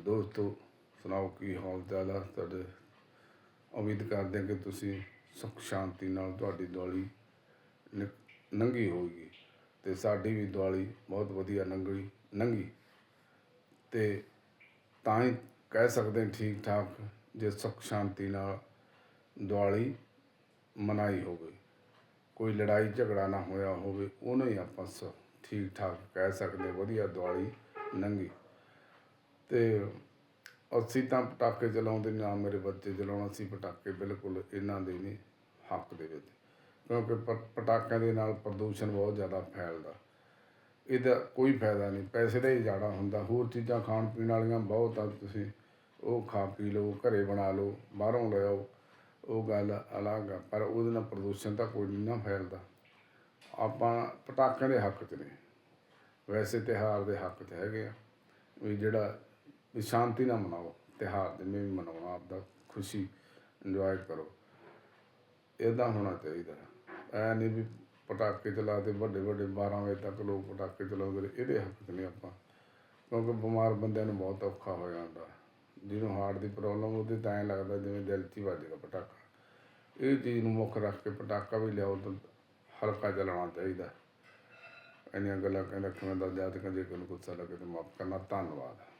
ਦੋਸਤੋ, ਸੁਣਾਓ ਕੀ ਹਾਲ ਚਾਲ ਆ ਤੁਹਾਡੇ? ਉਮੀਦ ਕਰਦੇ ਹਾਂ ਕਿ ਤੁਸੀਂ ਸੁਖ ਸ਼ਾਂਤੀ ਨਾਲ ਤੁਹਾਡੀ ਦਿਵਾਲੀ ਨਿਕ- ਲੰਘੀ ਹੋਵੇਗੀ ਤੇ ਸਾਡੀ ਵੀ ਦਿਵਾਲੀ ਬਹੁਤ ਵਧੀਆ ਲੰਘੀ ਨੰਗੀ। ਤੇ ਤਾਂ ਹੀ ਕਹਿ ਸਕਦੇ ਠੀਕ ਠਾਕ ਜੇ ਸੁਖ ਸ਼ਾਂਤੀ ਨਾਲ ਦਿਵਾਲੀ ਮਨਾਈ ਹੋਵੇ। ਕੋਈ ਲੜਾਈ ਝਗੜਾ ਨਾ ਹੋਇਆ ਹੋਵੇ, ਉਹਨੂੰ ਹੀ ਆਪਾਂ ਸ- ਠੀਕ ਠਾਕ ਕਹਿ ਸਕਦੇ ਵਧੀਆ ਦਿਵਾਲੀ ਲੰਘੀ ਤੇ ਅਸੀਂ ਤਾਂ ਪਟਾਕੇ ਚਲਾਉਂਦੇ ਨਾ, ਮੇਰੇ ਬੱਚੇ ਚਲਾਉਣਾ ਸੀ ਪਟਾਕੇ ਬਿਲਕੁਲ ਇਹਨਾਂ ਦੇ ਨਹੀਂ, ਹੱਕ ਦੇ ਵਿੱਚ। ਕਿਉਂਕਿ ਪ- ਪਟਾਕਿਆਂ ਦੇ ਨਾਲ ਪ੍ਰਦੂਸ਼ਣ ਬਹੁਤ ਜ਼ਿਆਦਾ ਫੈਲਦਾ। ਇਹਦਾ ਕੋਈ ਫਾਇਦਾ ਨਹੀਂ, ਪੈਸੇ ਦਾ ਹੀ ਜ਼ਿਆਦਾ ਹੁੰਦਾ। ਹੋਰ ਚੀਜ਼ਾਂ ਖਾਣ ਪੀਣ ਵਾਲੀਆਂ ਬਹੁਤ ਆ, ਤੁਸੀਂ ਉਹ ਖਾ ਪੀ ਲਓ, ਘਰੇ ਬਣਾ ਲਓ, ਬਾਹਰੋਂ ਲੈ ਆਓ, ਉਹ ਗੱਲ ਅਲੱਗ ਆ, ਪਰ ਉਹਦੇ ਨਾਲ ਪ੍ਰਦੂਸ਼ਣ ਤਾਂ ਕੋਈ ਨਹੀਂ ਨਾ ਫੈਲਦਾ। ਆਪਾਂ ਪਟਾਕਿਆਂ ਦੇ ਹੱਕ 'ਚ ਨੇ। ਵੈਸੇ ਤਿਉਹਾਰ ਦੇ ਹੱਕ 'ਚ ਹੈਗੇ ਆ। ਵੀ ਜਿਹੜਾ ਵੀ ਸ਼ਾਂਤੀ ਨਾਲ ਮਨਾਓ, ਤਿਉਹਾਰ ਜਿਵੇਂ ਵੀ ਮਨਾਉਣਾ, ਆਪਦਾ ਖੁਸ਼ੀ ਇੰਜੋਏ ਕਰੋ। ਇਦਾਂ ਹੋਣਾ ਚਾਹੀਦਾ। ਐ ਨਹੀਂ ਵੀ ਪਟਾਕੇ ਚਲਾ ਤੇ ਵੱਡੇ ਵੱਡੇ 12 ਵਜੇ ਤੱਕ ਲੋਕ ਪਟਾਕੇ ਚਲਾਉਂਦੇ ਇਹਦੇ ਹੱਕ 'ਚ ਨਹੀਂ ਆਪਾਂ। ਕਿਉਂਕਿ ਬਿਮਾਰ ਬੰਦਿਆਂ ਨੂੰ ਬਹੁਤ ਔਖਾ ਹੋ ਜਾਂਦਾ। ਜਿਹਨੂੰ ਹਾਰਟ ਦੀ ਪ੍ਰੋਬਲਮ ਉਹਦੇ ਤਾਂ ਐਂ ਲੱਗਦਾ ਜਿਵੇਂ ਦਿਲ 'ਚ ਹੀ ਵੱਜਦਾ ਪਟਾਕਾ। ਇਹ ਚੀਜ਼ ਨੂੰ ਮੁੱਖ ਰੱਖ ਕੇ ਪਟਾਕਾ ਵੀ ਲਿਆਓ ਤਾਂ ਹਲਕਾ ਚਲਾਉਣਾ ਚਾਹੀਦਾ। ਇੰਨੀਆਂ ਗੱਲਾਂ ਕਹਿੰਦਾ ਕਿਵੇਂ ਦਾ ਜਾਤ ਕਹਿੰਦੇ ਕਿ ਗੁੱਸਾ ਲੱਗੇ ਤਾਂ ਮਾਫ ਕਰਨਾ, ਧੰਨਵਾਦ।